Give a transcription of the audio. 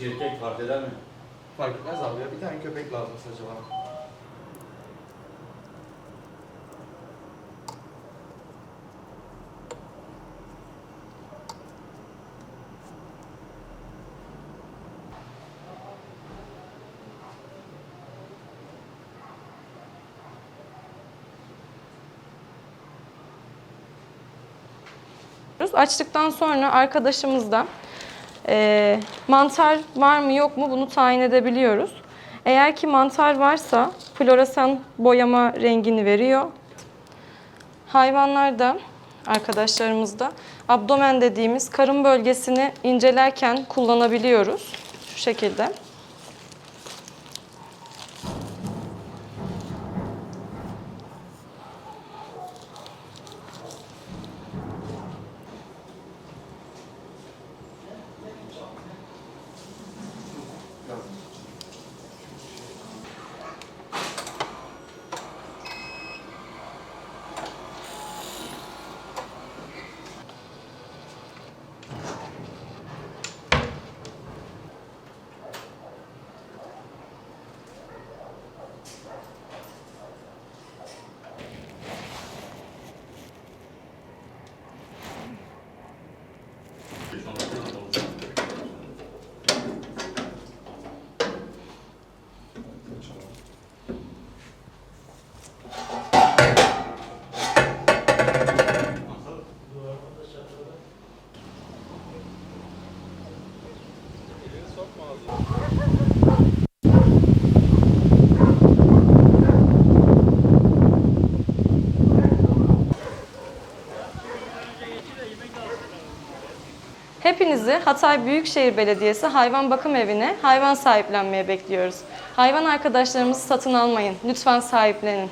Dişi erkek fark eder mi? Fark etmez abi ya. Bir tane köpek lazım sadece bana. Açtıktan sonra arkadaşımızda e, mantar var mı yok mu bunu tayin edebiliyoruz. Eğer ki mantar varsa floresan boyama rengini veriyor. Hayvanlarda arkadaşlarımızda abdomen dediğimiz karın bölgesini incelerken kullanabiliyoruz. Şu şekilde. Hepinizi Hatay Büyükşehir Belediyesi Hayvan Bakım Evi'ne hayvan sahiplenmeye bekliyoruz. Hayvan arkadaşlarımızı satın almayın. Lütfen sahiplenin.